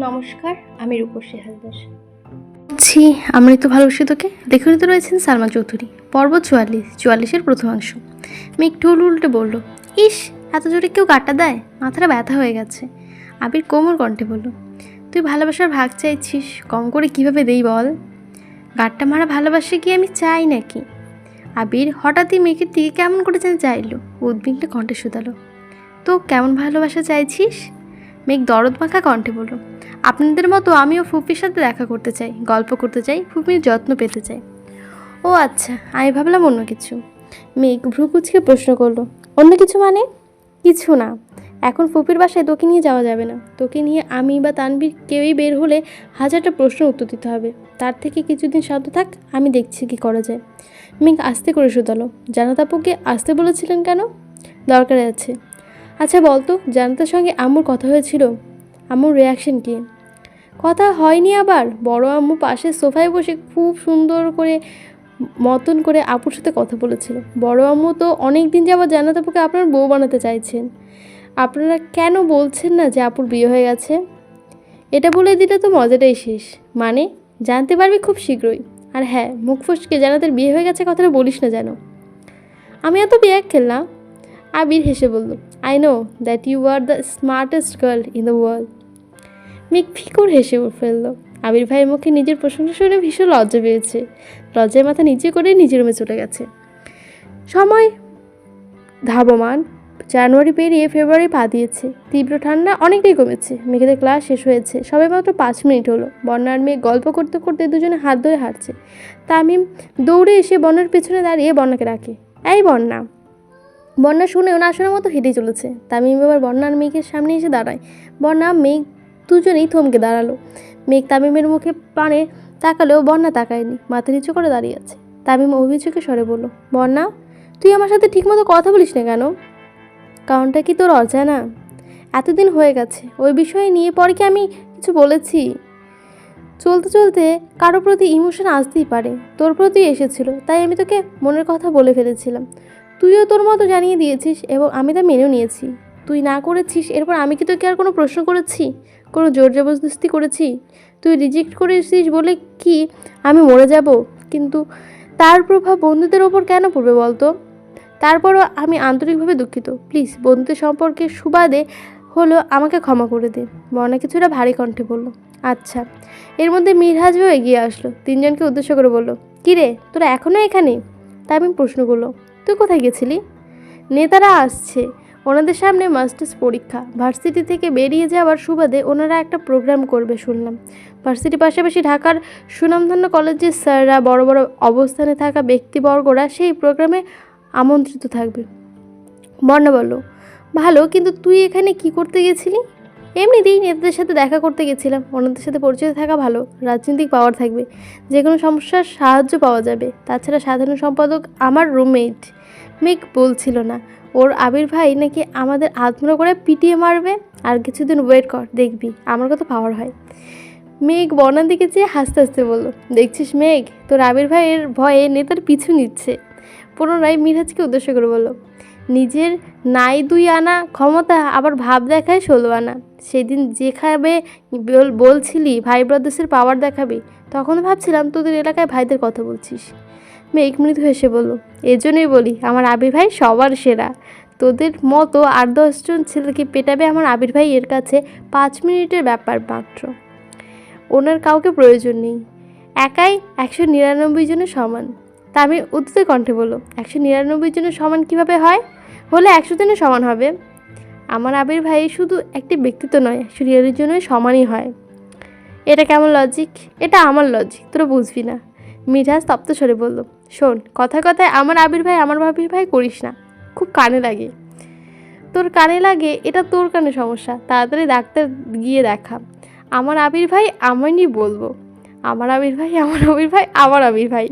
নমস্কার, আমি রূপসী হালদার। ছি আমি তো ভালোবাসি তোকে লেখনীতে রয়েছেন সালমা চৌধুরী। পর্ব চুয়াল্লিশ, চুয়াল্লিশের প্রথমাংশ মেঘ ঠোল উল্টে বলল, ইস, এত জোরে কেউ গাটা দেয়? মাথাটা ব্যথা হয়ে গেছে। আবির কোমর কণ্ঠে বলল, তুই ভালোবাসার ভাগ চাইছিস, কম করে কীভাবে দেই বল? গাটটা মারা ভালোবাসে কি আমি চাই নাকি? আবির হঠাৎই মেঘের দিকে কেমন করে যেন চাইলো, উদ্বিগ্ন কণ্ঠে শুধালো, তো কেমন ভালোবাসা চাইছিস? মেঘ দরদ মাখা কণ্ঠে বলল আপনাদের মতো আমিও ফুপির সাথে দেখা করতে চাই, গল্প করতে চাই ফুপির যত্ন পেতে চাই। ও আচ্ছা আমি ভাবলাম অন্য কিছু। মেঘ ভ্রু কুচকে প্রশ্ন করল, অন্য কিছু মানে? কিছু না। এখন ফুপির বাসায় তোকে নিয়ে যাওয়া যাবে না। তোকে নিয়ে আমি বা তানবির কেউই বের হলে হাজারটা প্রশ্ন উত্তর দিতে হবে। তার থেকে কিছুদিন শান্ত থাক, আমি দেখছি কি করা যায়। মেঘ আস্তে করে শুধালো, জানাতাপুকে আসতে বলেছিলেন কেন? দরকারে আছে। আচ্ছা বলতো, জানাতার সঙ্গে আম্মুর কথা হয়েছিল? আম্মুর রিয়াকশন কী? কথা হয়নি আবার। বড় আম্মু পাশে সোফায় বসে খুব সুন্দর করে মতন করে আপুর সাথে কথা বলেছিল। বড় আম্মু তো অনেক দিন যাবত জানাতে আপুকে আপনার বউ বানাতে চাইছেন। আপনারা কেন বলছেন না যে আপুর বিয়ে হয়ে গেছে? এটা বলে দিলে তো মজাটাই শেষ। মানে জানতে পারবি খুব শীঘ্রই। আর হ্যাঁ মুখ ফসকে জানাতের বিয়ে হয়ে গেছে কথাটা বলিস না যেন। আমি এত বিয়ে খেললাম? আবির হেসে বলল I know that you are the smartest girl in the world মিক ফিকুর হেসে ফেলল। আবির ভাইয়ের মুখে নিজের প্রশংসা শুনে ভীষণ লজ্জা পেয়েছে। লজ্জায় মাথা নিচে করে নিজের রুমে চলে গেছে। সময় ধাবমান। জানুয়ারি পেরিয়ে ফেব্রুয়ারি পা দিয়েছে। তীব্র ঠান্ডা অনেকটাই কমেছে। মেঘেদের ক্লাস শেষ হয়েছে। সবে মাত্র পাঁচ মিনিট হলো। বন্যার মেয়ে গল্প করতে করতে দুজনে হাত ধরে হাঁটছে। তামিম দৌড়ে এসে বন্যার পেছনে দাঁড়িয়ে বন্যাকে ডাকে। এই বন্যা! বন্যা শুনেও না শোনার মতো হেঁটে চলেছে। তামিম এবার বন্যার মেঘের সামনে এসে দাঁড়ায়। বন্যা, মেঘ দুজনেই থমকে দাঁড়াল। মেঘ তামিমের মুখে পানে তাকালেও বন্যা তাকায়নি, মাথা নিচু করে দাঁড়িয়ে আছে। তামিম অভিযোগে স্বরে বলল, বন্যা, তুই আমার সাথে ঠিকমতো কথা বলিস না কেন? কারণটা কি তোর অজানা? এতদিন হয়ে গেছে, ওই বিষয়ে নিয়ে পরে কি আমি কিছু বলেছি? চলতে চলতে কারও প্রতি ইমোশন আসতেই পারে, তোর প্রতি এসেছিল, তাই আমি তোকে মনের কথা বলে ফেলেছিলাম। তুইও তোর মতো জানিয়ে দিয়েছিস এবং আমি তা মেনেও নিয়েছি। তুই না করেছিস, এরপর আমি কি তোকে আর কোনো প্রশ্ন করেছি? কোনো জোর জবরদস্তি করেছি? তুই রিজেক্ট করেছিস বলে কি আমি মরে যাব? কিন্তু তার প্রভাব বন্ধুদের ওপর কেন পড়বে বলতো? তারপরও আমি আন্তরিকভাবে দুঃখিত। প্লিজ, বন্ধুদের সম্পর্কে সুবাদে হলো আমাকে ক্ষমা করে দে। বর্ণা কিছুটা ভারী কণ্ঠে বলল আচ্ছা। এর মধ্যে মিরহাজও এগিয়ে আসলো, তিনজনকে উদ্দেশ্য করে বলল কিরে তোরা এখনও এখানে? তাই আমি প্রশ্ন করল, তুই কোথায় গেছিলি? নেতারা আসছে। ওনাদের সামনে মাস্টার্স পরীক্ষা। ভার্সিটি থেকে বেরিয়ে যাওয়ার সুবাদে ওনারা একটা প্রোগ্রাম করবে শুনলাম। ভার্সিটির পাশাপাশি ঢাকার সুনামধন্য কলেজের স্যাররা বড় বড় অবস্থানে থাকা ব্যক্তিবর্গরা সেই প্রোগ্রামে আমন্ত্রিত থাকবে। বর্ণা বলল, ভালো, কিন্তু তুই এখানে কি করতে গেছিলি? এমনিতেই নেতাদের সাথে দেখা করতে গেছিলাম। ওনাদের সাথে পরিচয় থাকা ভালো, রাজনৈতিক পাওয়ার থাকবে। যে কোনো সমস্যার সাহায্য পাওয়া যাবে। তাছাড়া সাধারণ সম্পাদক আমার রুমমেট মেঘ বলছিল না। ওর আবির ভাই নাকি আমাদের আত্মরা করে পিটিয়ে মারবে? আর কিছুদিন ওয়েট কর, দেখবি, আমার কত পাওয়ার হয়। মেঘ বর্ণার দিকে চেয়ে হাসতে হাসতে বলল, দেখছিস মেঘ? তোর আবির ভাইয়ের ভয়ে নেতার পিছু নিচ্ছে। পুনরায় মিরাজকে উদ্দেশ্য করে বলল, নিজের নাই দুই আনা ক্ষমতা আবার ভাব দেখায় ষোলো আনা। সেদিন যেখানে বল- বলছিলি ভাই ব্রাদার্সের পাওয়ার দেখাবি, তখন ভাবছিলাম তোদের এলাকায় ভাইদের কথা বলছিস। মেঘ মৃদু হেসে বলল এজন্যই বলি, আমার আবির ভাই সবার সেরা। তোদের মতো আট দশজন ছেলেকে পেটাবে আমার আবির ভাই এর কাছে পাঁচ মিনিটের ব্যাপার মাত্র। ওনার কাউকে প্রয়োজন নেই। একাই একশো নিরানব্বই জনের সমান। তা আমি উদ্যত কণ্ঠে বলল, একশো নিরানব্বই জনের সমান কীভাবে হয়? হলে একশো জনের সমান হবে। আমার আবির ভাই শুধু একটি ব্যক্তিত্ব নয়, একশো নিরানব্বই জনের সমানই হয়। এটা কেমন লজিক এটা আমার লজিক তোরা বুঝবি না। মিঠাস তপ্ত স্বরে বলল শোন কথায় কথায় আমার আবির ভাই আমার ভাবির ভাই করিস না। খুব কানে লাগে। তোর কানে লাগে, এটা তোর কানে সমস্যা। তাড়াতাড়ি ডাক্তার গিয়ে দেখা। আমার আবির ভাই আমারই বলব। আমার আবির ভাই, আমার আবির ভাই, আমার আবির ভাই।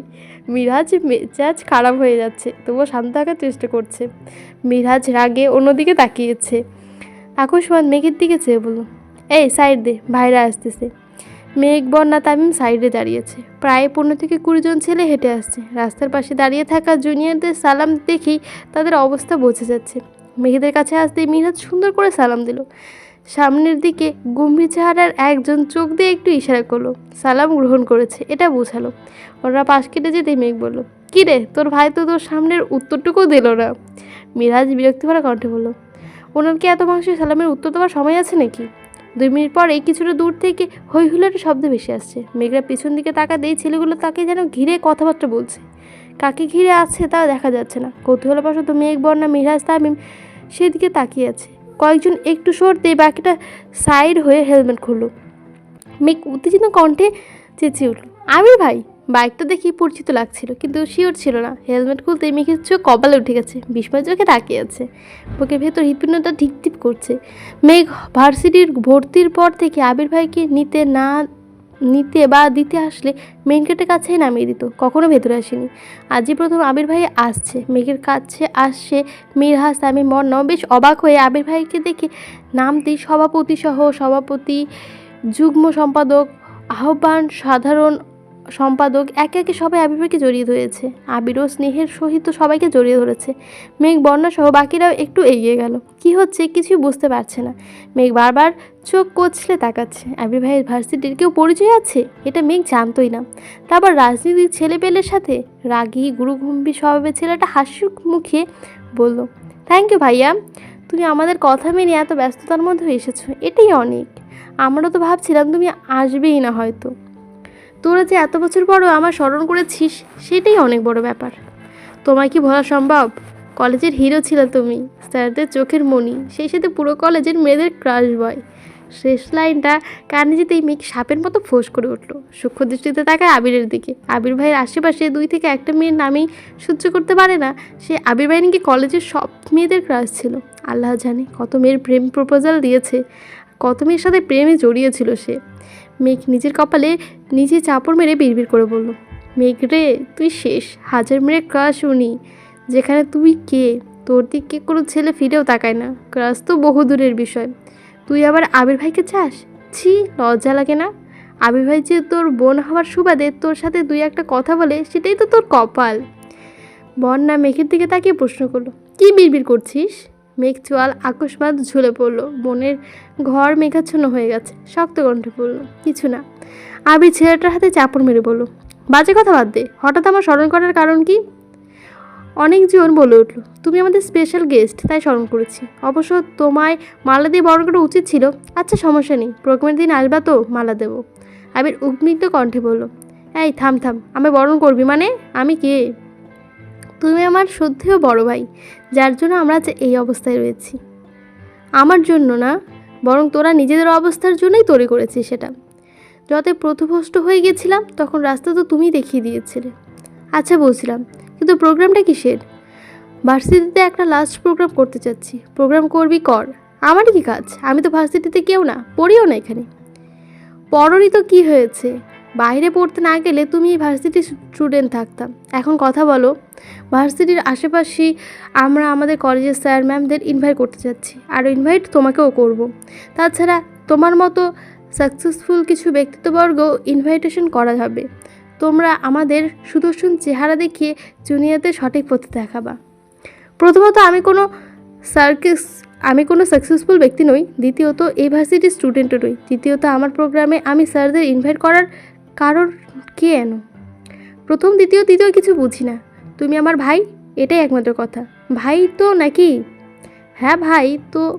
মিরাজ মেজাজ খারাপ হয়ে যাচ্ছে, তবুও শান্ত থাকার চেষ্টা করছে। মিরাজ রাগে অন্যদিকে তাকিয়েছে। আকস্মাত মেঘের দিকে চেয়ে বলল, এই, সাইড দে, ভাইরা আসতেছে। মেঘ বন্যা তামিম সাইডে দাঁড়িয়েছে। প্রায় পনেরো থেকে কুড়ি জন ছেলে হেঁটে আসছে। রাস্তার পাশে দাঁড়িয়ে থাকা জুনিয়রদের সালাম দেখেই তাদের অবস্থা বোঝা যাচ্ছে। মেঘেদের কাছে আসতেই মিরাজ সুন্দর করে সালাম দিল। সামনের দিকে গম্ভীর চেহারার একজন চোখ দিয়ে একটু ইশারা করল। সালাম গ্রহণ করেছে, এটা বোঝালো। ওরা পাশ কেটে যেতেই মেঘ বলল, কী রে, তোর ভাই তো তোর সামনের উত্তরটুকুও দিল না? মিরাজ বিরক্তি ভরা কণ্ঠে বলল, ওনার কি এত মাংসের সালামের উত্তর দেওয়ার সময় আছে নাকি? দুই মিনিট পরে কিছুটা দূর থেকে হই হুলের শব্দ ভেসে আসছে। মেঘরা পিছন দিকে তাকা দিয়ে ছেলেগুলো তাকে যেন ঘিরে কথাবার্তা বলছে। কাকে ঘিরে আছে তা দেখা যাচ্ছে না। কৌতূহলবশত মেঘ বন্যা মিরাজ, তামিম সেদিকে তাকিয়ে আছে। কয়েকজন একটু সরতে বাকিটা সাইড হয়ে হেলমেট খুলল। মেঘ উত্তেজিত কণ্ঠে চেঁচিয়ে উঠল আমি ভাই বাইকটা দেখি পরিচিত লাগছিল, কিন্তু শিওর ছিল না। হেলমেট খুলতে মেঘের চোখ কপালে উঠে গেছে, বিস্ময় চোখে তাকিয়ে আছে। বুকের ভেতর হৃৎপিণ্ডটা টিপ করছে। মেঘ ভার্সিটির ভর্তির পর থেকে আবির ভাইকে নিতে না, নিতে বা দিতে আসলে মেন গেটের কাছেই নামিয়ে দিত, কখনো ভেতরে আসেনি। আজই প্রথম আবির ভাই আসছে, মেঘের কাছে আসছে মিরহাস আমি মর্ণ বেশ অবাক হয়ে আবির ভাইকে দেখে নামতেই সভাপতি সহ সভাপতি, যুগ্ম সম্পাদক, আহ্বান সাধারণ সম্পাদক একে একে সবাই আবির ভাইকে জড়িয়ে ধরেছে। আবিরও স্নেহের সহিত সবাইকে জড়িয়ে ধরেছে। মেঘ বন্যা সহ বাকিরাও একটু এগিয়ে গেল। কি হচ্ছে কিছুই বুঝতে পারছে না। মেঘ বারবার চোখ কচলে তাকাচ্ছে। আবির ভাইয়ের ভার্সিটির কেউ পরিচয় আছে? এটা মেঘ জানতোই না। তারপর রাজনীতির ছেলেপেলের সাথে রাগী, গুরুগম্ভীর স্বভাবের ছেলেটা হাসির মুখে বলল থ্যাংক ইউ ভাইয়া। তুমি আমাদের কথা মেনে এত ব্যস্ততার মধ্যে এসেছ। এটাই অনেক। আমরা তো ভাবছিলাম তুমি আসবেই না হয়তো। তোরা যে এত বছর পরও আমার স্মরণ করেছিস, সেটাই অনেক বড় ব্যাপার। তোমায় কি ভোলা সম্ভব? কলেজের হিরো ছিল তুমি, স্যারদের চোখের মণি সেই সাথে পুরো কলেজের মেয়েদের ক্রাশ বয় শেষ লাইনটা কানে যেতেই মেঘ সাপের মতো ফোঁস করে উঠল। সূক্ষ্ম দৃষ্টিতে তাকায় আবিরের দিকে। আবির ভাইয়ের আশেপাশে দুই থেকে একটা মেয়ের নামেই সহ্য করতে পারে না। সে আবির ভাই নাকি কলেজের সব মেয়েদের ক্রাশ ছিল। আল্লাহ জানে কত মেয়ের প্রেম প্রপোজাল দিয়েছে, কত মেয়ের সাথে প্রেমে জড়িয়েছিল সে। মেঘ নিজের কপালে নিজে চাপড় মেরে বিড়বিড় করে বলল, মেঘ রে, তুই শেষ। হাজার মেরে ক্রাশ উনি। যেখানে তুই কে? তোর দিকে কোনো ছেলে ফিরেও তাকায় না। ক্রাশ তো বহু দূরের বিষয়। তুই আবার আবির ভাইকে চাস? ছি, লজ্জা লাগে না। আবির ভাই যে তোর বোন হওয়ার সুবাদে তোর সাথে দুই একটা কথা বলে, সেটাই তো তোর কপাল। বন্যা মেঘের দিকে তাকিয়ে প্রশ্ন করল, কি বিড়বিড় করছিস? মেঘ চোয়াল আকস্মাত ঝুলে পড়ল। মনের ঘর মেঘাচ্ছন্ন হয়ে গেছে। শক্ত কণ্ঠে পড়ল কিছু না। আবির ছেলেটার হাতে চাপড় মেরে বলল, বাজে কথা বাদ দে। হঠাৎ আমার স্মরণ করার কারণ কি? অনেকজন বলে উঠল, তুমি আমাদের স্পেশাল গেস্ট তাই স্মরণ করেছি। অবশ্য তোমায় মালা দিয়ে বরণ করা উচিত ছিল। আচ্ছা সমস্যা নেই। প্রোগ্রামের দিন আসবা তো, মালা দেবো। আবির উগ্নিত কণ্ঠে বলল, এই, থাম থাম। আমি বরণ করবি মানে? আমি কে? তুমি আমার শ্রদ্ধেয় বড় ভাই, যার জন্য আমরা আজ এই অবস্থায় রয়েছি। আমার জন্য না, বরং তোরা নিজেদের অবস্থার জন্যই তৈরি করেছিস সেটা। যতই প্রথভষ্ট হয়ে গেছিলাম, তখন রাস্তা তো তুমিই দেখিয়ে দিয়েছিলে। আচ্ছা বলছিলাম, কিন্তু প্রোগ্রামটা কিসের? ভার্সিটিতে একটা লাস্ট প্রোগ্রাম করতে চাচ্ছি। প্রোগ্রাম করবি কর। আমার কি কাজ? আমি তো ভার্সিটিতে কেউ না, পড়িও না এখানে। পড়রই তো কি হয়েছে? বাইরে পড়তে না গেলে তুমি ভার্সিটির স্টুডেন্ট থাকতাম এখন কথা বলো ভার্সিটির আশেপাশে আমরা আমাদের কলেজের স্যার ম্যামদের ইনভাইট করতে চাচ্ছি আর ইনভাইট তোমাকেও করব। তাছাড়া তোমার মতো সাকসেসফুল কিছু ব্যক্তিত্ববর্গ ইনভাইটেশন করা হবে তোমরা আমাদের সুদর্শন চেহারা দেখিয়ে জুনিয়রদের সঠিক পথে দেখাবা। প্রথমত আমি কোনো সার্কেস আমি কোনো সাকসেসফুল ব্যক্তি নই। দ্বিতীয়ত এই ভার্সিটির স্টুডেন্টও নই। তৃতীয়ত আমার প্রোগ্রামে আমি স্যারদের ইনভাইট করার কারণ কে এনো? প্রথম, দ্বিতীয়, তৃতীয় কিছু বুঝি না। তুমি আমার ভাই? এটাই একমাত্র কথা। ভাই তো নাকি? হ্যাঁ ভাই তো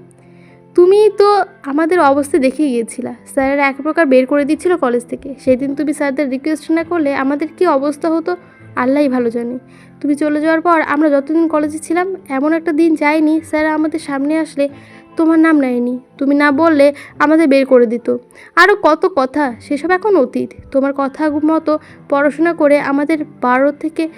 তুমি তো আমাদের অবস্থা দেখে গিয়েছিলা। স্যারেরা এক প্রকার বের করে দিচ্ছিল কলেজ থেকে। সেদিন তুমি স্যারদের রিকোয়েস্ট না করলে আমাদের কি অবস্থা হতো? আল্লাহই ভালো জানে। তুমি চলে যাওয়ার পর আমরা যতদিন কলেজে ছিলাম, এমন একটা দিন যায়নি। স্যার আমাদের সামনে আসলে তোমার নাম নেয়নি। তুমি না বললে আমাদের বের করে দিত। আরও কত কথা, সেসব এখন অতীত। তোমার কথা মতো পড়াশোনা করে আমাদের বারো থেকে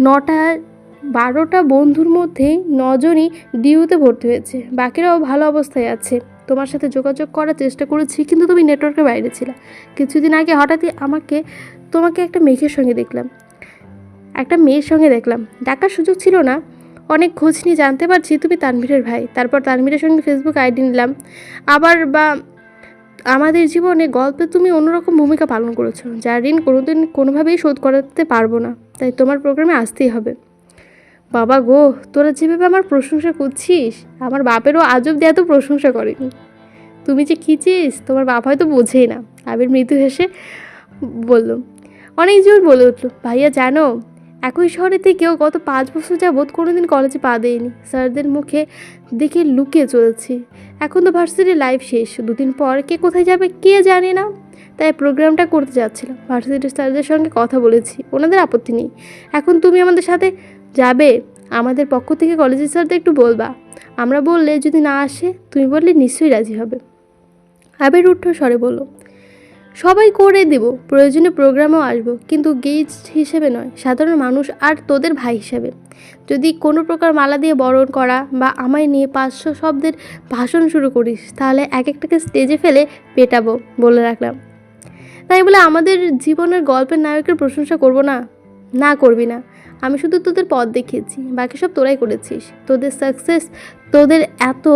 নটা, বারোটা বন্ধুর মধ্যে নজনই ডিউতে ভর্তি হয়েছে। বাকিরাও ভালো অবস্থায় আছে। তোমার সাথে যোগাযোগ করার চেষ্টা করেছি, কিন্তু তুমি নেটওয়ার্কের বাইরে ছিলে। কিছুদিন আগে হঠাৎই আমাকে, তোমাকে একটা মেঘের সঙ্গে দেখলাম। একটা মেয়ের সঙ্গে দেখলাম। ডাকার সুযোগ ছিল না। অনেক খোঁজ নিয়ে জানতে পারছি তুমি তানভীরের ভাই। তারপর তানভীরের সঙ্গে ফেসবুক আইডি নিলাম। আবার বা আমাদের জীবনে গল্পে তুমি অন্যরকম ভূমিকা পালন করেছ যার ঋণ কোনোদিন কোনোভাবেই শোধ করাতে পারব না। তাই তোমার প্রোগ্রামে আসতেই হবে। বাবা গো, তোরা যেভাবে আমার প্রশংসা করছিস, আমার বাপেরও আজব দিয়ে এত প্রশংসা করেনি। তুমি যে কী চিস, তোমার বাপ হয়তো বোঝেই না। আবির মৃত্যু হেসে বলল, অনেক জোর বলে উঠল, ভাইয়া জানো একই শহরে থেকেও গত পাঁচ বছর যাবৎ কোনোদিন কলেজে পা দেয়নি স্যারদের মুখে দেখে লুকিয়ে চলেছি। এখন তো ভার্সিটির লাইফ শেষ। দুদিন পর কে কোথায় যাবে কে জানে না। তাই প্রোগ্রামটা করতে যাচ্ছিলাম। ভার্সিটির স্যারদের সঙ্গে কথা বলেছি। ওনাদের আপত্তি নেই। এখন তুমি আমাদের সাথে যাবে? আমাদের পক্ষ থেকে কলেজের স্যারদের একটু বলবা। আমরা বললে যদি না আসে, তুমি বললে নিশ্চয়ই রাজি হবে। আবির উঠো স্বরে বলল সবাই করে দেব, প্রয়োজনে প্রোগ্রামেও আসব, কিন্তু গেস্ট হিসেবে নয়, সাধারণ মানুষ আর তোদের ভাই হিসেবে। যদি কোনো প্রকার মালা দিয়ে বরণ করা বা আমায় নিয়ে পাঁচশো শব্দের ভাষণ শুরু করিস, তাহলে এক একটাকে স্টেজে ফেলে পেটাবো, বলে রাখলাম। তাই বলে আমাদের জীবনের গল্পের নায়কের প্রশংসা করব না? না করবি না। আমি শুধু তোদের পথ দেখিয়েছি, বাকি সব তোরাই করেছিস। তোদের সাকসেস তোদের এত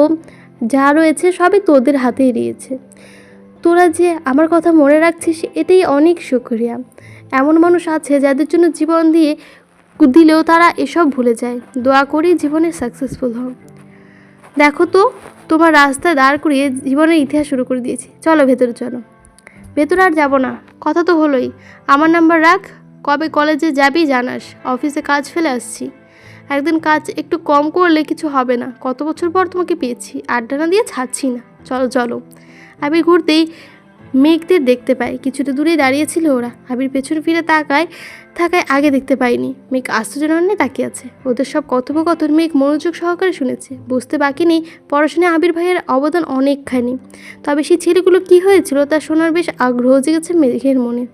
যা রয়েছে সবই তোদের হাতেই রয়েছে। তোরা যে আমার কথা মনে রাখছিস এটাই অনেক শুক্রিয়া। এমন মানুষ আছে যাদের জন্য জীবন দিয়ে দিলেও তারা এসব ভুলে যায়। দোয়া করি জীবনে সাকসেসফুল হও। দেখো তো, তোমার রাস্তায় দাঁড় করিয়ে জীবনের ইতিহাস শুরু করে দিয়েছি। চলো ভেতরে চলো। ভেতরে আর যাব না। কথা তো হলোই। আমার নাম্বার রাখ। কবে কলেজে যাবি জানাস। অফিসে কাজ ফেলে আসছি। একদিন কাজ একটু কম করলে কিছু হবে না। কত বছর পর তোমাকে পেয়েছি। আড্ডা না দিয়ে ছাড়ছি না। চলো চলো। আবির ঘুরতেই মেঘদের দেখতে পায়। কিছুটা দূরেই দাঁড়িয়েছিল ওরা। আবির পেছনে ফিরে তাকায়, থাকায় আগে দেখতে পায়নি। মেঘ আশ্চর্যজননে তাকিয়ে আছে। ওদের সব কথোপকথন মেঘ মনোযোগ সহকারে শুনেছে। বুঝতে বাকি নেই, পড়াশোনায় আবির ভাইয়ের অবদান অনেকখানি। তবে সেই ছেলেগুলো কি হয়েছিল তা শোনার বেশ আগ্রহ জেগেছে মেঘের মনে।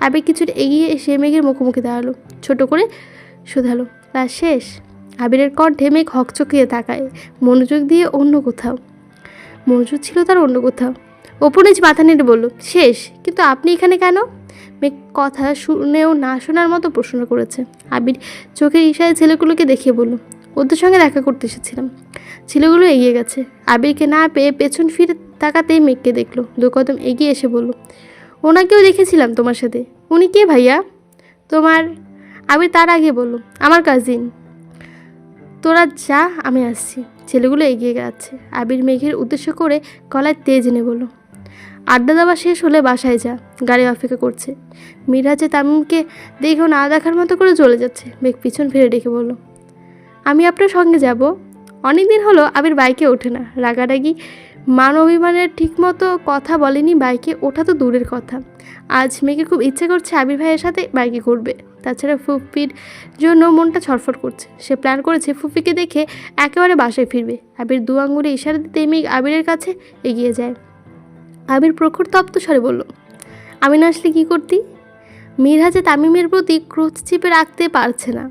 আবির কিছুটা এগিয়ে এসে মেঘের মুখোমুখি দাঁড়াল। ছোট করে শুধালো ক্লাস শেষ। আবিরের কণ্ঠে মেঘ হকচকিয়ে তাকায়, মনোযোগ দিয়ে অন্য কোথাও। মনোযোগ ছিল তার অন্য কোথাও। ওপরেজ মাথা নেড়ে বলল, শেষ, কিন্তু আপনি এখানে কেন? মেঘ কথা শুনেও না শোনার মতো প্রশ্ন করেছে। আবির চোখের ইশায় ছেলেগুলোকে দেখিয়ে বলল, ওদের সঙ্গে দেখা করতে এসেছিলাম। ছেলেগুলো এগিয়ে গেছে। আবিরকে না পেয়ে পেছন ফিরে তাকাতেই মেঘকে দেখল, দু কদম এগিয়ে এসে বলল, ওনাকেও দেখেছিলাম তোমার সাথে। উনি কে ভাইয়া? তোমার, আবির তার আগে বলল, আমার কাজিন তোরা যা, আমি আসছি। ছেলেগুলো এগিয়ে যাচ্ছে। আবির মেঘের উদ্দেশ্য করে গলায় তেজ এনে বলল আড্ডা দেওয়া শেষ হলে বাসায় যা, গাড়ি অপেক্ষা করছে। মিরাজে তামিমকে দেখেও না দেখার মতো করে চলে যাচ্ছে, মেঘ পিছন ফিরে ডেকে বলল, আমি আপনার সঙ্গে যাব। অনেক দিন হলো আবির বাইকে ওঠে না। রাগারাগি মান অভিমানের ঠিকমতো কথা বলেনি বাইকে, ওঠা তো দূরের কথা। আজ মেয়েকে খুব ইচ্ছে করছে আবির ভাইয়ের সাথে বাইকে ঘুরবে। তাছাড়া ফুপির জন্য মনটা ছটফট করছে। সে প্ল্যান করেছে ফুপিকে দেখে একেবারে বাসায় ফিরবে। আবির দু আঙুলে ইশারা দিতে মেঘ আবিরের কাছে এগিয়ে যায়। আবির প্রখর তপ্ত স্বরে বলল, আমি না আসলে কী করতি? মিরহাজে তামিমের প্রতি ক্রোধ চিপে রাখতে পারছে না।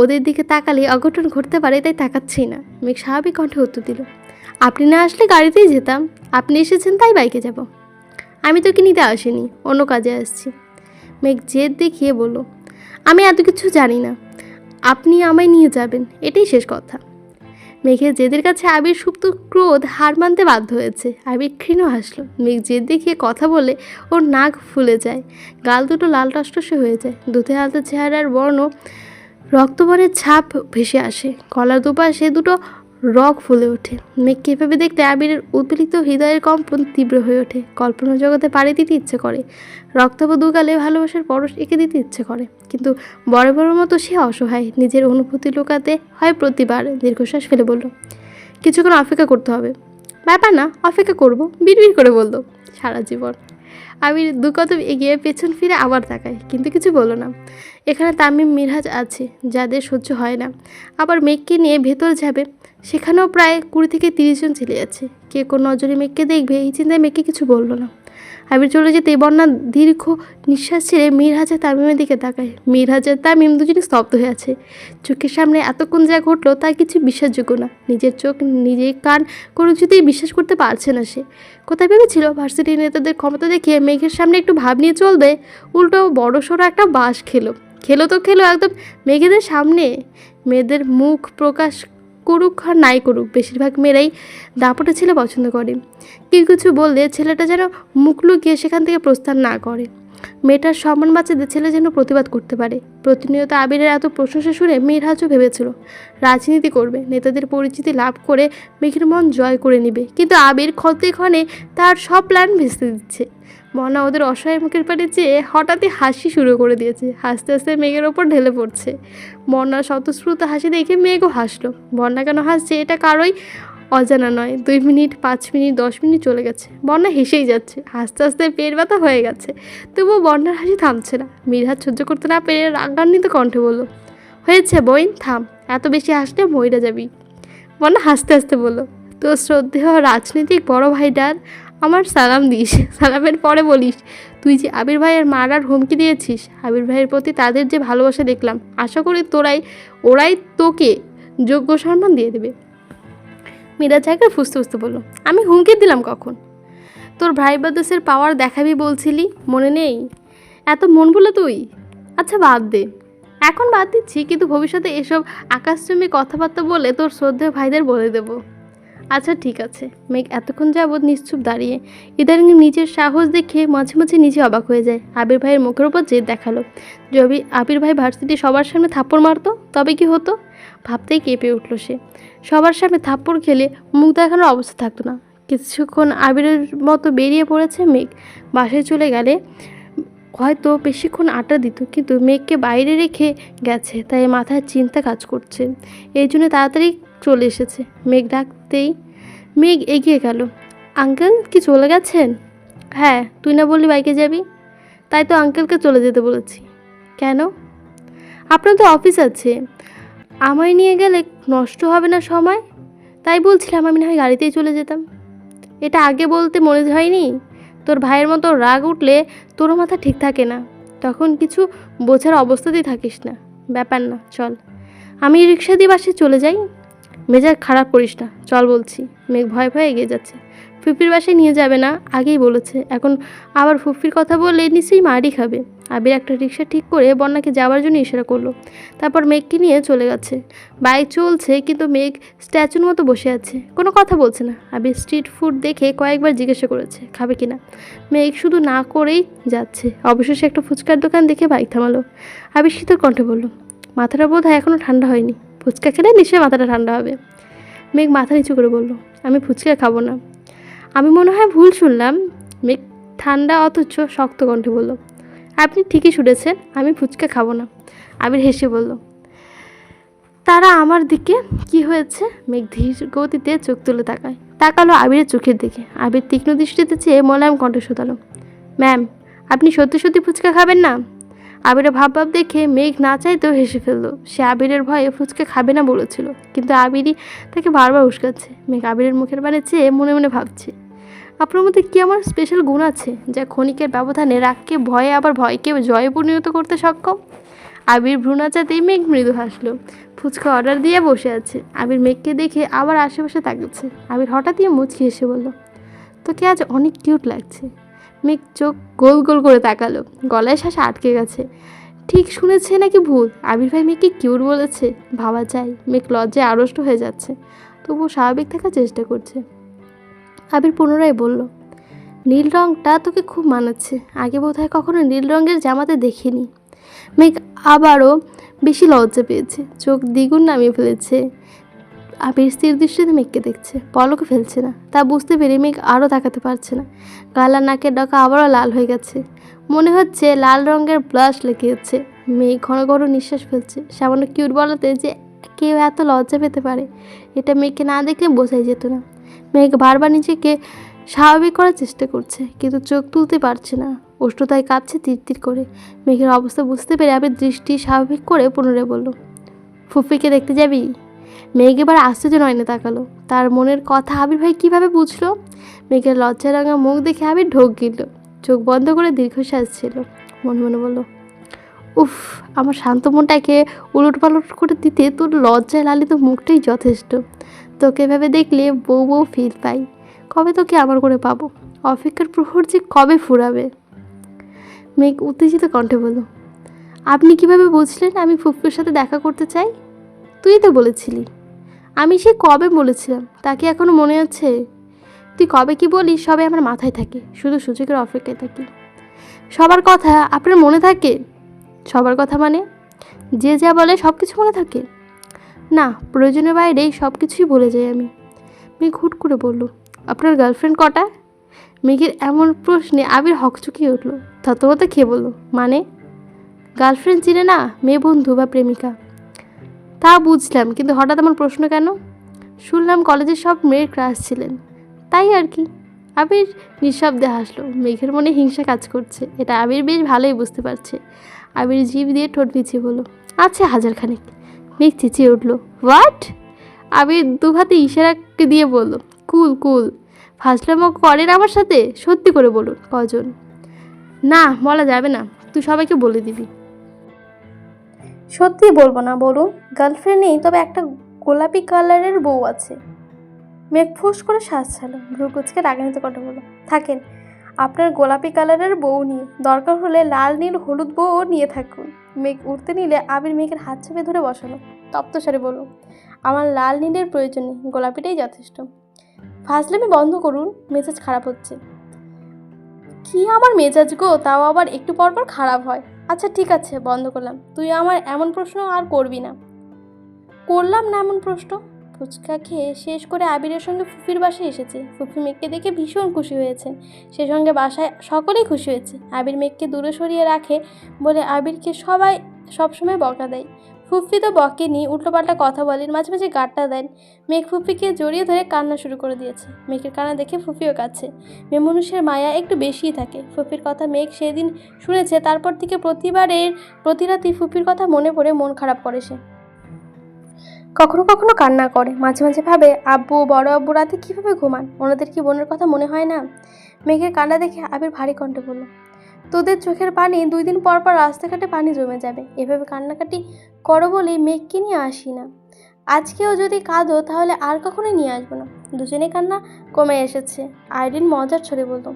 ওদের দিকে তাকালে অঘটন ঘটতে পারে তাই তাকাচ্ছেই না। মেঘ স্বাভাবিক কণ্ঠে উত্তর দিল, আপনি না আসলে গাড়িতেই যেতাম। আপনি এসেছেন তাই বাইকে যাব। আমি তোকে নিতে আসিনি, অন্য কাজে আসছি। মেঘ জেদ দেখিয়ে বলল, আমি এত কিছু জানি না। আপনি আমায় নিয়ে যাবেন, এটাই শেষ কথা। মেঘের জেদের কাছে আবির সুপ্ত ক্রোধ হার মানতে বাধ্য হয়েছে। আবির ক্ষীণ হাসলো। মেঘ জেদ দেখিয়ে কথা বলে ওর নাক ফুলে যায়। গাল দুটো লাল টসটসে হয়ে যায়। দুধে হালতে চেহারার বর্ণ রক্তবর্ণের ছাপ ভেসে আসে। কলার দুপাশে দুটো রক ফুলে ওঠে। মেঘকে এভাবে দেখতে আবিরের উদ্বেলিত হৃদয়ের কম্পন তীব্র হয়ে ওঠে। কল্পনা জগতে পাড়ি দিতে ইচ্ছে করে। রক্তব দুগালে ভালোবাসার পরশ এঁকে দিতে ইচ্ছে করে। কিন্তু বড় বড় মতো সে অসহায়। নিজের অনুভূতি লুকাতে হয় প্রতিবার। দীর্ঘশ্বাস ফেলে বলল, কিছুক্ষণ অপেক্ষা করতে হবে। ব্যাপার না, অপেক্ষা করব। বিড়বিড় করে বলল, সারা জীবন। আবির দু কদম এগিয়ে পেছন ফিরে আবার তাকাই কিন্তু কিছু বলো না। এখানে তামিম, মিরহাজ আছে, যাদের সহ্য হয় না। আবার মেঘকে নিয়ে ভেতর যাবে, সেখানেও প্রায় কুড়ি থেকে তিরিশ জন ছেলে আছে কে কোনো নজরে মেঘকে দেখবে, এই চিন্তায় মেঘকে কিছু বলল না। আবির চলে যেতে বন্যা দীর্ঘ নিঃশ্বাস ছেড়ে মীর হাজার তামিমের দিকে তাকায়। মীর হাজার তামিম দুজনে স্তব্ধ হয়ে আছে। চোখের সামনে এতক্ষণ যা ঘটলো তা কিছু বিশ্বাসযোগ্য না। নিজের চোখ, নিজের কান কোনো কিছুতেই বিশ্বাস করতে পারছে না সে। কোথায় ভেবেছিল ভার্সিটির নেতাদের ক্ষমতা দেখিয়ে মেঘের সামনে একটু ভাব নিয়ে চলবে? উল্টো বড় সড়ো একটা বাস খেলো। খেলো তো খেলো একদম মেঘেদের সামনে। মেয়েদের মুখ প্রকাশ করুক আর নাই করুক, বেশিরভাগ মেয়েরাই দাপটে ছেলে পছন্দ করে। কেউ কিছু বললে ছেলেটা যেন মুখ লুকিয়ে সেখান থেকে প্রস্থান না করে। মেয়েটার সম্মান বাঁচাতে ছেলে যেন প্রতিবাদ করতে পারে। প্রতিনিয়ত আবিরের এত প্রশংসা শুনে মেয়েরাজও ভেবেছিল, রাজনীতি করবে। নেতাদের পরিচিতি লাভ করে মেঘের মন জয় করে নিবে। কিন্তু আবির ক্ষতে ক্ষণে তার সব প্ল্যান ভেস্তে দিচ্ছে। মনা ওদের অসহায় মুখের পাড়ে চেয়ে হঠাৎই হাসি শুরু করে দিয়েছে। হাসতে হাসতে মেঘের ওপর ঢেলে পড়ছে। বন্যার স্বতঃস্ফূর্ত হাসি দেখে মেঘও হাসলো। বন্যা কেন হাসছে এটা কারোই অজানা নয়, দুই মিনিট, পাঁচ মিনিট, দশ মিনিট চলে গেছে। বন্যা হেসেই যাচ্ছে, হাসতে হাসতে পেট ব্যথা হয়ে গেছে। তবুও বন্যার হাসি থামছে না। মিরহাত সহ্য করতে না পেরে রাগান্বিত কণ্ঠে বলল, হয়েছে বইন, থাম। এত বেশি হাসলে মইরা যাবি। বন্যা হাসতে হাসতে বলল, তোর শ্রদ্ধেয় রাজনৈতিক বড় ভাইটার আমার সালাম দিস। সালামের পরে বলিস, তুই যে আবির ভাইয়ের মারার হুমকি দিয়েছিস, আবির ভাইয়ের প্রতি তাদের যে ভালোবাসা দেখলাম, আশা করি তোরাই, ওরাই তোকে যোগ্য সম্মান দিয়ে দেবে। মীরা জায়গায় ফুসতে ফুসতে বলল, আমি হুমকি দিলাম কখন? তোর ভাই বাদসের পাওয়ার দেখাবি বলছিলি, মনে নেই? এত মন বলে তুই? আচ্ছা বাদ দে। এখন বাদ দিচ্ছি, কিন্তু ভবিষ্যতে এসব আকাশচুম্বী কথাবার্তা বলে তোর শ্রদ্ধেয় ভাইদের বলে দেব। আচ্ছা ঠিক আছে। মেঘ এতক্ষণ যাবৎ নিশ্চুপ দাঁড়িয়ে ইদানিং নিজের সাহস দেখে মাঝে মাঝে নিজে অবাক হয়ে যায়। আবির ভাইয়ের মুখের উপর জেদ দেখাল। যদি আবির ভাই ভার্সিটি সবার সামনে থাপ্পড় মারতো? তবে কি হতো? ভাবতেই কেঁপে উঠল সে। সবার সামনে থাপ্পড় খেলে মুখ দেখানোর অবস্থা থাকতো না। কিছুক্ষণ আবিরের মতো বেরিয়ে পড়েছে মেঘ। বাসায় চলে গেলে হয়তো বেশিক্ষণ আটা দিত, কিন্তু মেঘকে বাইরে রেখে গেছে, তাই মাথায় চিন্তা কাজ করছে। এই জন্য তাড়াতাড়ি চলে এসেছে। মেঘ ডাকতেই মেঘ এগিয়ে গেল। আঙ্কেল কি চলে গেছেন? হ্যাঁ তুই না বললি বাইকে যাবি? তাই তো আঙ্কেলকে চলে যেতে বলেছি। কেন? আপনার তো অফিস আছে। আমায় নিয়ে গেলে নষ্ট হবে না সময়? তাই বলছিলাম আমি না হয় গাড়িতেই চলে যেতাম। এটা আগে বলতে মনে হয়নি? তোর ভাইয়ের মতো রাগ উঠলে তোরও মাথা ঠিক থাকে না। তখন কিছু বোঝার অবস্থাতেই থাকিস না। ব্যাপার না, চল। আমি রিক্সা দিয়ে বাসে চলে যাই। মেজাজ খারাপ করিস না, চল বলছি। মেঘ ভয় ভয়ে এগিয়ে যাচ্ছে। ফুপির বাসায় নিয়ে যাবে না, আগেই বলেছে। এখন আবার ফুপির কথা বললে নিশ্চয়ই মারই খাবে। আবির একটা রিক্সা ঠিক করে বন্যাকে যাওয়ার জন্য ইশারা করল। তারপর মেঘকে নিয়ে চলে গেছে। বাইক চলছে, কিন্তু মেঘ স্ট্যাচুর মতো বসে আছে। কোনো কথা বলছে না। আবির স্ট্রিট ফুড দেখে কয়েকবার জিজ্ঞাসা করেছে, খাবে কিনা মেঘ শুধু না করেই যাচ্ছে। অবশেষে একটা ফুচকার দোকান দেখে বাইক থামালো। আবির শীতল কণ্ঠে বলল, মাথাটা বোধ হয় এখনও ঠান্ডা হয়নি। ফুচকা খেলে নিশ্চয়ই মাথাটা ঠান্ডা হবে। মেঘ মাথা নিচু করে বলল, আমি ফুচকা খাব না। আমি মনে হয় ভুল শুনলাম। মেঘ ঠান্ডা অথচ শক্ত কণ্ঠে বলল আপনি ঠিকই শুনেছেন, আমি ফুচকা খাব না। আবির হেসে বলল, তারা আমার দিকে কি হয়েছে? মেঘ ধীর গতিতে চোখ তুলে তাকায়। তাকালো আবিরের চোখের দিকে। আবির তীক্ষ্ণ দৃষ্টিতে চেয়ে মোলায়েম কণ্ঠে শোধালো, ম্যাম, আপনি সত্যি সত্যি ফুচকা খাবেন না? আবিরের ভাব ভাব দেখে মেঘ না চাইতেও হেসে ফেলল, সে আবিরের ভয়ে ফুচকা খাবে না বলেছিল, কিন্তু আবিরই তাকে বারবার উস্কাচ্ছে। মেঘ আবিরের মুখের বারে চেয়ে মনে মনে ভাবছে আপনার মধ্যে কি আমার স্পেশাল গুণ আছে যা ক্ষণিকের ব্যবধানে রাগকে, ভয়ে, আবার ভয়কে জয়ে পরিণত করতে সক্ষম? আবির ভ্রূণাচাতেই মেঘ মৃদু হাসলো। ফুচকা অর্ডার দিয়ে বসে আছে। আবির মেঘকে দেখে আবার আশেপাশে তাকাচ্ছে আবির হঠাৎই মুচকি হেসে বলল, তোকে আজ অনেক কিউট লাগছে। মেঘ চোখ গোল গোল করে তাকালো। গলায় শ্বাস আটকে গেছে। ঠিক শুনেছে নাকি ভূত? আবির ভাই মেয়েকে কিউট বলেছে? ভাবা যায়। মেঘ লজ্জায় আড়ষ্ট হয়ে যাচ্ছে। তবুও স্বাভাবিক থাকার চেষ্টা করছে। আবির পুনরায় বলল, নীল রঙটা তোকে খুব মানাচ্ছে। আগে বোধহয় কখনো নীল রঙের জামাতে দেখিনি। মেঘ আবারও বেশি লজ্জা পেয়েছে। চোখ দ্বিগুণ নামিয়ে ফেলেছে। আবির স্থির দৃষ্টিতে মেঘকে দেখছে। পলকে ফেলছে না। তা বুঝতে পেরে মেঘ আরও তাকাতে পারছে না। গালার নাকের ডকা আবারও লাল হয়ে গেছে। মনে হচ্ছে লাল রঙের ব্লাশ লেগেছে। মেয়ে ঘন ঘন নিঃশ্বাস ফেলছে। সামান্য কিউট বলাতে যে কেউ এত লজ্জা পেতে পারে, এটা মেয়েকে না দেখলে বোঝাই যেত না। মেঘ বারবার নিজেকে স্বাভাবিক করার চেষ্টা করছে, কিন্তু চোখ তুলতে পারছে না। উষ্ণতায় কাঁপছে তীর করে। মেঘের অবস্থা বুঝতে পেরে আবির দৃষ্টি স্বাভাবিক করে পুনরায় বলল, ফুফিকে দেখতে যাবি? মেঘ এবার আশ্চর্য নয়নে তাকালো। তার মনের কথা আবির ভাই কীভাবে বুঝলো? মেঘের লজ্জা রাঙা মুখ দেখে আবির ঢোক গিল চোখ বন্ধ করে দীর্ঘশ্বাস ছিল। মনে মনে বলল, উফ, আমার শান্ত মনটাকে উলট পালট করে দিতে তোর লজ্জায় লালিত মুখটাই যথেষ্ট। তোকে এভাবে দেখলে বউ বউ ফিল পাই কবে তোকে আমার করে পাবো? অপেক্ষার প্রহর যে কবে ফুরাবে? মেঘ উত্তেজিত কণ্ঠে বলল, আপনি কীভাবে বুঝলেন আমি ফুফুর সাথে দেখা করতে চাই? তুই তো বলেছিলি। আমি সে কবে বলেছিলাম? তাকে এখনও মনে আছে? তুই কবে কি বলিস সবে আমার মাথায় থাকে, শুধু সুযোগের অপেক্ষায় থাকি। সবার কথা আপনার মনে থাকে? সবার কথা মানে? যে যা বলে সব কিছু মনে থাকে? না, প্রয়োজনের বাইরেই সব কিছুই বলে যাই আমি। মেঘ হুট করে বলল, আপনার গার্লফ্রেন্ড কটা? মেঘের এমন প্রশ্নে আবির হকচকিয়ে উঠল। থতমত খেয়ে বলল মানে? গার্লফ্রেন্ড চিনে না, মেয়ে বন্ধু বা প্রেমিকা। তা বুঝলাম, কিন্তু হঠাৎ আমার প্রশ্ন কেন? শুনলাম কলেজের সব মেয়ের ক্রাশ ছিলেন। তাই আর কি? আবির নিঃশব্দে হাসলো। মেঘের মনে হিংসা কাজ করছে। এটা আবির বেশ ভালোই বুঝতে পারছে। আবির জিভ দিয়ে ঠোঁট ভিজিয়ে বলল আচ্ছা হাজার খানিক মেঘ চেঁচিয়ে উঠল হোয়াট আবির দুভাতে ইশারাকে দিয়ে বলল কুল কুল ফাজলামো করেন আমার সাথে? সত্যি করে বলুন, কজন? না, বলা যাবে না, তুই সবাইকে বলে দিবি। সত্যি বলব না বলুন গার্লফ্রেন্ড নেই, তবে একটা গোলাপি কালারের বউ আছে। মেঘ ফুস করে শ্বাস ছাড়লো ভ্রুকুচকে রাগানিত কথা বলো থাকেন আপনার গোলাপি কালারের বউ নিয়ে। দরকার হলে লাল, নীল, হলুদ বউও নিয়ে থাকুন। মেঘ উঠতে নিলে আবির মেঘের হাত চেপে ধরে বসালো। তপ্ত সারে বলল, আমার লাল, নীলের প্রয়োজন নেই। গোলাপিটাই যথেষ্ট। ফাজলামি বন্ধ করুন। মেজাজ খারাপ হচ্ছে। কি আমার মেজাজ গো? তাও আবার একটু পর পর খারাপ হয়। আচ্ছা ঠিক আছে, বন্ধ করলাম। তুই আমার এমন প্রশ্ন আর করবি না। করলাম না এমন প্রশ্ন? ফুচকা খেয়ে শেষ করে আবিরের সঙ্গে ফুফির বাসায় এসেছে। ফুফি মেঘকে দেখে ভীষণ খুশি হয়েছেন সে সঙ্গে বাসায় সকলেই খুশি হয়েছে। আবির মেঘকে দূরে সরিয়ে রাখে বলে আবিরকে সবাই সবসময় বকা দেয়। ফুফি তো বকেনি, উল্টোপাল্টা কথা বলেন মাঝে মাঝে গাট্টা দেন। মেঘ ফুফিকে জড়িয়ে ধরে কান্না শুরু করে দিয়েছে। মেঘের কান্না দেখে ফুফিও কাছে মেয়ে মানুষের মায়া একটু বেশিই থাকে। ফুফির কথা মেঘ সেদিন শুনেছে, তারপর থেকে প্রতিবারের প্রতি রাতেই ফুফির কথা মনে পড়ে, মন খারাপ করে সে। কখনো কখনো কান্না করে। মাঝে মাঝে ভাবে, আব্বু, বড় আব্বু রাতে কীভাবে ঘুমান? ওনাদের কি বোনের কথা মনে হয় না? মেঘের কান্না দেখে আবির ভারী কণ্ঠে বলল, তোদের চোখের পানি দুই দিন পর পর রাস্তাঘাটে পানি জমে যাবে। এভাবে কান্নাকাটি করো বলেই মেঘকে নিয়ে আসি না। আজকেও যদি কাঁদো, তাহলে আর কখনোই নিয়ে আসব না। দুজনে কান্না কমে এসেছে। আইরিন মজার ছড়ে বলতো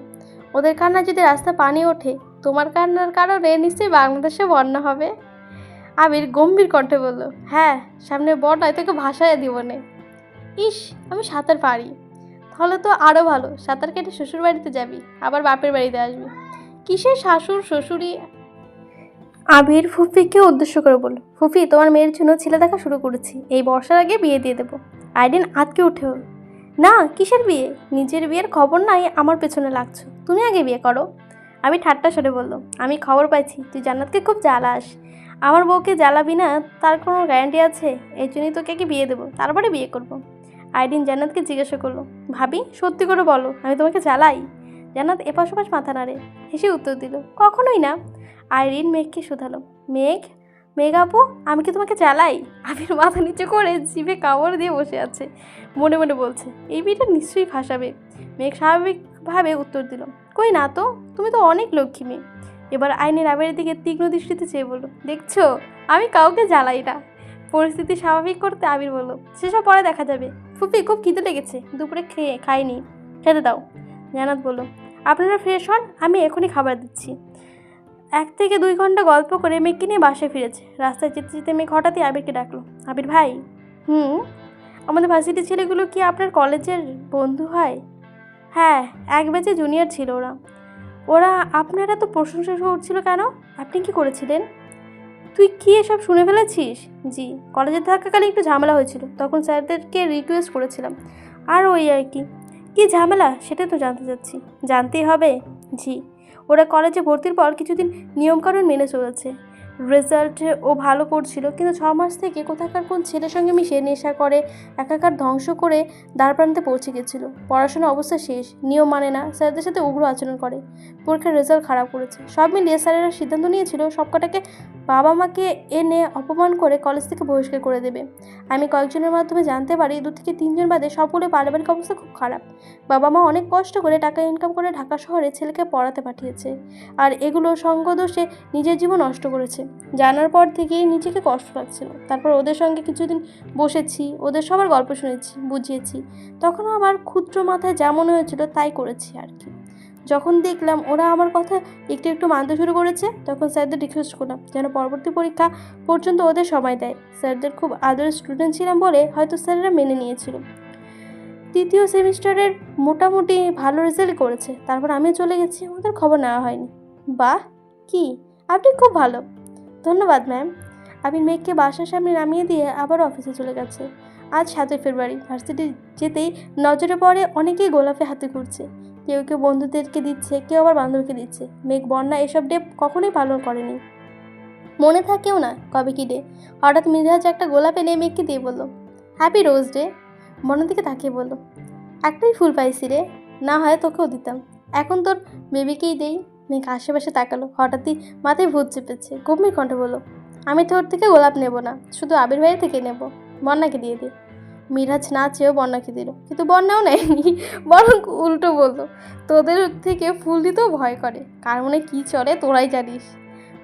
ওদের কান্না যদি রাস্তা পানি ওঠে, তোমার কান্নার কারণে নিশ্চয়ই বাংলাদেশে বন্যা হবে। আবির গম্ভীর কণ্ঠে বলল হ্যাঁ সামনে নয়, তোকে ভাসায় দিব নে। ইস, আমি সাঁতার পারি। তাহলে তো আরও ভালো, সাঁতার কেটে শ্বশুর বাড়িতে যাবি, আবার বাপের বাড়িতে আসবি। কিসের শাশুড়, শ্বশুরই? আবির ফুফিকে উদ্দেশ্য করে বলল, ফুফি, তোমার মেয়ের জন্য ছেলে দেখা শুরু করেছি, এই বর্ষার আগে বিয়ে দিয়ে দেবো। আইডিন আতকে উঠেও না, কিসের বিয়ে? নিজের বিয়ের খবর নাই, আমার পেছনে লাগছো। তুমি আগে বিয়ে করো। আমি ঠাট্টা সরে বলল, আমি খবর পাইছি, তুই জান্নাতকে খুব জ্বালাস। আমার বউকে জ্বালাবি না, তার কোনো গ্যারান্টি আছে? এই জন্যই তোকে কি বিয়ে দেবো? তারপরে বিয়ে করব। আইডিন জান্নাতকে জিজ্ঞাসা করল, ভাবি, সত্যি করে বলো, আমি তোমাকে জ্বালাই? জান্নাত এপাশ ওপাশ মাথা নাড়ে, হেসে উত্তর দিল, কখনোই না। আইরিন মেঘকে শুধালো, মেঘ মেঘ আপু, আমি কি তোমাকে জ্বালাই? আবির মাথা নিচে করে জিভে কামড় দিয়ে বসে আছে, মনে মনে বলছে, এই বিয়েটা নিশ্চয়ই ফাঁসাবে। মেঘ স্বাভাবিকভাবে উত্তর দিল, কই না তো, তুমি তো অনেক লক্ষ্মী মেয়ে। এবার আইনের আবিরের দিকে তীক্ষ্ণ দৃষ্টিতে চেয়ে বলল, দেখছ? আমি কাউকে জ্বালাই না। পরিস্থিতি স্বাভাবিক করতে আবির বলল, সেসব পরে দেখা যাবে। ফুপি, খুব খিদে লেগেছে, দুপুরে খেয়ে, খাইনি। খেতে দাও। জানাত বলল, আপনারা ফ্রেশ হন, আমি এখনই খাবার দিচ্ছি। এক থেকে দুই ঘণ্টা গল্প করে মেয়েকে নিয়ে বাসায় ফিরেছে। রাস্তায় যেতে যেতে মেয়ে হঠাৎই আবিরকে ডাকলো, আবির ভাই, হুম? আমাদের ভার্সিটির ছেলেগুলো কি আপনার কলেজের বন্ধু হয়? হ্যাঁ এক ব্যাচে জুনিয়র ছিল ওরা। ওরা আপনারা তো প্রশংসা করছিল কেন? আপনি কি করেছিলেন? তুই কি এসব শুনে ফেলেছিস? জি কলেজে থাকাকালে একটু ঝামেলা হয়েছিল, তখন স্যারদেরকে রিকোয়েস্ট করেছিলাম। আর ওই আর কি। কি ঝামেলা? সেটা তো জানতে চাচ্ছি। জানতেই হবে। জি, ওরা কলেজে ভর্তির পর কিছুদিন নিয়মকানুন মেনে চলেছে। রেজাল্ট ও ভালো করছিল কিন্তু ছ মাস থেকে কোথাকার কোন ছেলের সঙ্গে মিশে নেশা করে, একাকার ধ্বংস করে দ্বারপ্রান্তে পৌঁছে গেছিল। পড়াশোনা অবস্থা শেষ, নিয়ম মানে না, স্যারদের সাথে উগ্র আচরণ করে। পরীক্ষার রেজাল্ট খারাপ করেছে। সব মিলিয়ে স্যারেরা সিদ্ধান্ত নিয়েছিল সব কটাকে বাবা মাকে এনে অপমান করে কলেজ থেকে বহিষ্কার করে দেবে। আমি কয়েকজনের মাধ্যমে জানতে পারি দু থেকে তিনজন বাদে সবগুলো পারিবারিক অবস্থা খুব খারাপ। বাবা মা অনেক কষ্ট করে টাকা ইনকাম করে ঢাকা শহরে ছেলেকে পড়াতে পাঠিয়েছে। আর এগুলো সঙ্গদোষে নিজের জীবন নষ্ট করেছে। জানার পর থেকেই নিজেকে কষ্ট লাগছিল। তারপর ওদের সঙ্গে কিছুদিন বসেছি, ওদের সবার গল্প শুনেছি, বুঝিয়েছি। তখন আমার ক্ষুদ্র মাথায় যা মনে হয়েছিল তাই করেছি আর কি। যখন দেখলাম ওরা আমার কথা একটু একটু মানতে শুরু করেছে, তখন স্যারদের রিকোয়েস্ট করলাম যেন পরবর্তী পরীক্ষা পর্যন্ত ওদের সময় দেয়। স্যারদের খুব আদরের স্টুডেন্ট ছিলাম বলে হয়তো স্যারেরা মেনে নিয়েছিল। তৃতীয় সেমিস্টারের মোটামুটি ভালো রেজাল্ট করেছে, তারপর আমি চলে গেছি, ওদের খবর নেওয়া হয়নি। বাহ, কি? আপনি খুব ভালো। ধন্যবাদ ম্যাম আবির মেয়েকে বাসার সামনে নামিয়ে দিয়ে আবার অফিসে চলে গেছে। আজ সাতই ফেব্রুয়ারি, ভার্সিটি যেতেই নজরে পড়ে অনেকেই গোলাপে হাতে ঘুরছে। কেউ কেউ বন্ধুদেরকে দিচ্ছে, কেউ আবার বান্ধবীকে দিচ্ছে। মেঘ, বন্যা এসব ডে কখনোই পালন করেনি। মনে থাকেও না কবে কি ডে। হঠাৎ মিরাজ একটা গোলাপ এনে মেঘকে দিয়ে বলল হ্যাপি রোজ ডে বন্যার দিকে তাকিয়ে বলল, একটাই ফুল পাইছি রে, না হয় তোকেও দিতাম। এখন তোর বেবিকেই দেই? মেঘ আশেপাশে তাকালো, হঠাৎই মাথায় ভূত চেপেছে, গম্ভীর কণ্ঠে বলল, আমি তোর থেকে গোলাপ নেব না, শুধু আবির ভাইয়ের থেকে নেব। বন্যাকে দিয়ে দে। মিরাজ না চেয়েও বন্যাকে দিল। কিন্তু বন্যাও নেয়নি, বরং উল্টো বলল, তোদের থেকে ফুল দিতেও ভয় করে। কার মনে কী চলে তোরাই জানিস।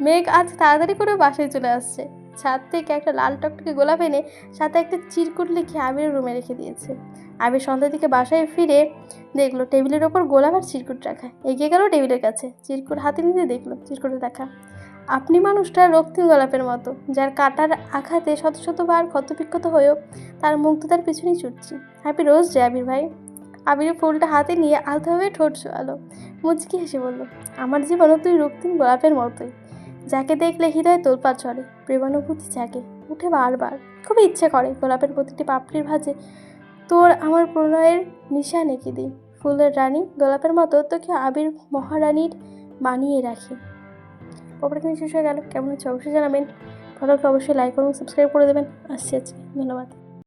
মেঘ আজ তাড়াতাড়ি করে বাসায় চলে আসছে। ছাদ থেকে একটা লাল টকটকে গোলাপ এনে সাথে একটা চিরকুট লিখে আবির রুমে রেখে দিয়েছে। আবির সন্ধ্যা থেকে বাসায় ফিরে দেখল, টেবিলের ওপর গোলাপ আর চিরকুট রাখা। এগিয়ে গেল টেবিলের কাছে। চিরকুট হাতে নিতে দেখল, চিরকুটে দেখা। আপনি মানুষটা রক্তিম গোলাপের মতো, যার কাটার আঘাতে শত শতবার ক্ষতবিক্ষত হয়েও তার মুগ্ধতার পিছনেই ছুটছি। হ্যাপি রোজ ডে আবির ভাই। আবির ফুলটা হাতে নিয়ে আলতাভাবে ঠোঁট ছোয়ালো। মুচকি হেসে বলল, আমার জীবনও তুই রক্তিম গোলাপের মতোই। যাকে দেখলে হৃদয় তোলপাড় চড়ে প্রেমানুভূতি জাগে, উঠে বারবার। খুব ইচ্ছে করে গোলাপের প্রতিটি পাপড়ির ভাঁজে। তোর আমার প্রণয়ের নিশান এঁকে দিই। ফুলের রানী গোলাপের মতো তোকে আবির মহারানীর বানিয়ে রাখি। পরপরটা শেষ হয়ে গেল। কেমন হচ্ছে অবশ্যই জানাবেন। ভালো অবশ্যই লাইক করুন সাবস্ক্রাইব করে দেবেন। আসছি আজকে। ধন্যবাদ।